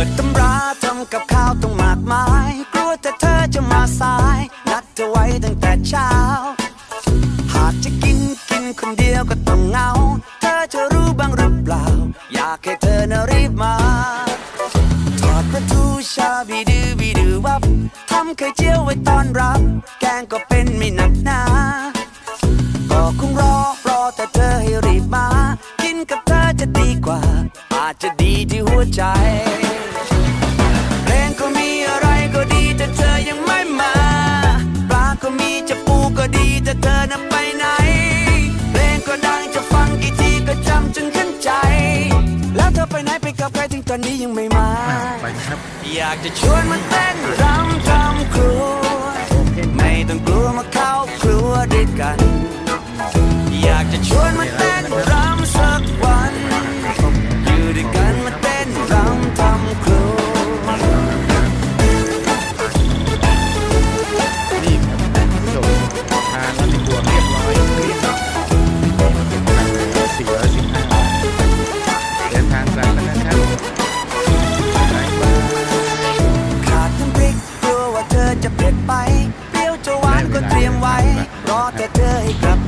ปิดตำราทำกับข้าวต้องมากมาย กลัวแต่เธอจะมาสาย นัดเธอไว้ตั้งแต่เช้า หากจะกินกินคนเดียวก็ต้องเหงา เธอจะรู้บ้างหรือเปล่า อยากให้เธอน่ะรีบมาทอดปลาทูชาบีดือบีดือวับทำไข่เจียวไว้ตอนรับ แกงก็เป็นไม่หนักหนาก็คงรอรอแต่เธอให้รีบมา กินกับเธอจะดีกว่า อาจจะดีที่หัวใจ แต่เธอน่ะไปไหน เพลงก็ดังจะฟังกี่ทีก็จำจนขึ้นใจ แล้วเธอไปไหนไปกับใครถึงตอนนี้ยังไม่มา ไปครับ อยากจะชวนมาเต้นรำทำครัว ไม่ต้องกลัวมาเข้าครัวด้วยกัน อยากจะชวนมาเต้น เธอจะเผ็ดไปเปรี้ยวจะหวานก็เตรียมไว้ รอแต่เธอให้กลับ